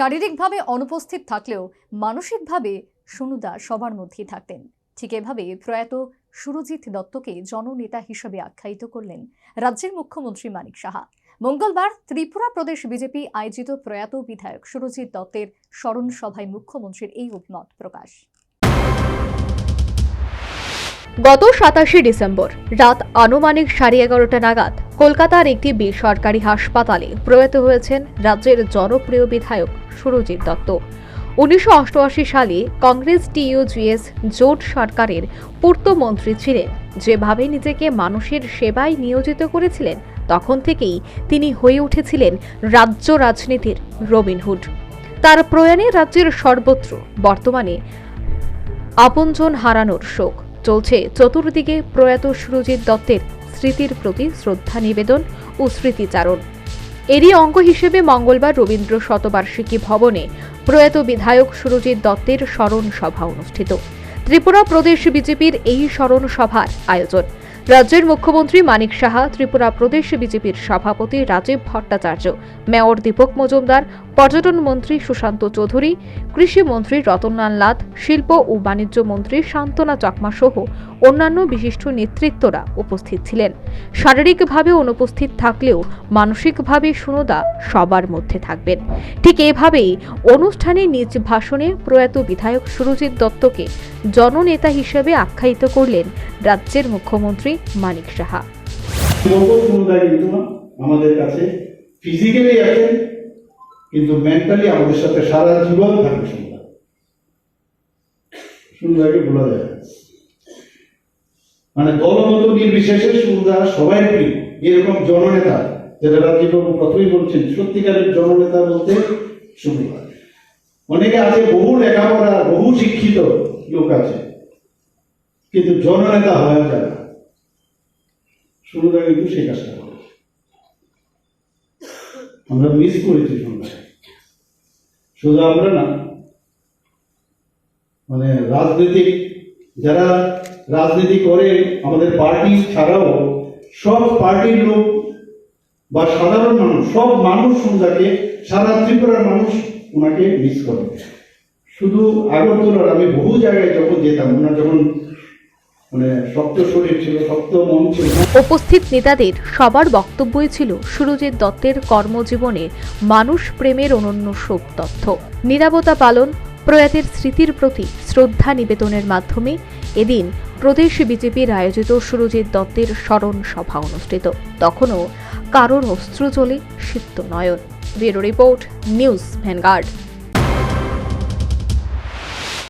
শারীরিকভাবে অনুপস্থিত থাকলেও মানসিকভাবে সুনুদা সবার মধ্যেই থাকতেন। ঠিক এভাবে প্রয়াত সুরজিৎ দত্তকে জননেতা হিসেবে আখ্যায়িত করলেন রাজ্যের মুখ্যমন্ত্রী মানিক সাহা। মঙ্গলবার ত্রিপুরা প্রদেশ বিজেপি আয়োজিত প্রয়াত বিধায়ক সুরজিৎ দত্তের স্মরণ সভায় মুখ্যমন্ত্রীর এই অভিমত প্রকাশ। গত সাতাশে ডিসেম্বর রাত আনুমানিক সাড়ে এগারোটা নাগাদ কলকাতার একটি বেসরকারি হাসপাতালে প্রয়াত হয়েছেন রাজ্যের জনপ্রিয় বিধায়ক সুরজিৎ দত্ত। উনিশশো অষ্টআশি সালে কংগ্রেস টিইউজিএস জোট সরকারের পূর্তমন্ত্রী ছিলেন। যেভাবে নিজেকে মানুষের সেবায় নিয়োজিত করেছিলেন, তখন থেকেই তিনি হয়ে উঠেছিলেন রাজ্য রাজনীতির রবিনহুড তার প্রয়াণে রাজ্যের সর্বত্র বর্তমানে আপনজন হারানোর শোক। চলছে। চতুর্দিকে প্রয়াত সুরজিৎ দত্তের স্মৃতির প্রতি শ্রদ্ধা নিবেদন ও স্মৃতিচারণ। এরই অঙ্গ হিসেবে মঙ্গলবার রবীন্দ্র শতবার্ষিকী ভবনে প্রয়াত বিধায়ক সুরজিৎ দত্তের স্মরণ সভা অনুষ্ঠিত। ত্রিপুরা প্রদেশ বিজেপির এই স্মরণ সভার আয়োজন। রাজ্যের মুখ্যমন্ত্রী মানিক সাহা, ত্রিপুরা প্রদেশ বিজেপির সভাপতি রাজীব ভট্টাচার্য, মেয়র দীপক মজুমদার, পর্যটন মন্ত্রী সুশান্ত চৌধুরী, কৃষি মন্ত্রী রতনলাল নাথ, শিল্প ও বাণিজ্য মন্ত্রী শান্তনা চাকমা সহ অন্যান্য বিশিষ্ট নেতৃত্বরা উপস্থিত ছিলেন। শারীরিকভাবে অনুপস্থিত থাকলেও মানসিকভাবে সুনদা সবার মধ্যে থাকবেন। ঠিক এভাবেই অনুষ্ঠানে নিজ ভাষণে প্রয়াত বিধায়ক সুরজিৎ দত্তকে জননেতা হিসেবে আখ্যায়িত করলেন রাজ্যের মুখ্যমন্ত্রী মানিক সাহা। আমাদের কাছে ফিজিক্যালি আছেন কিন্তু মেন্টালি আমাদের সাথে সারা জীবন থাকবে সমুদায় সমুদায়কে বলা যায়। মানে দলমত নির্বিশেষে সমুদায় সবাই প্রিয়। এরকম জননেতা, যেটা রাজ্যবাবু প্রথমেই বলছেন, সত্যিকারের জননেতা বলতে সমুদায় অনেকে আছে বহু লেখাপড়া, বহু শিক্ষিত লোক আছে। কিন্তু জননেতা হওয়া যায় না সমুদায় কিন্তু সেই কাজটা করে। আমরা মিস করেছি সমুদায় শুধু আমরা না মানে রাজনৈতিক যারা রাজনীতি করে, আমাদের পার্টি ছাড়াও সব পার্টির লোক বা সাধারণ মানুষ, সব মানুষ সমুদাকে সারা ত্রিপুরার মানুষ ওনাকে মিস করে। শুধু আগরতলার আমি বহু জায়গায় যখন যেতাম, ওনার যখন উপস্থিত নেতাদের সবার বক্তব্যই ছিল সুরজিৎ দত্তের কর্মজীবনে মানুষ প্রেমের অনন্য শোক তথ্য। নিরাপত্তা পালন, প্রয়াতের স্মৃতির প্রতি শ্রদ্ধা নিবেদনের মাধ্যমে এদিন প্রদেশ বিজেপির আয়োজিত সুরজিৎ দত্তের স্মরণ সভা অনুষ্ঠিত। তখনও কারোর অস্ত্র চলে সিদ্ধ নয়ন। Bureau report, News Vanguard.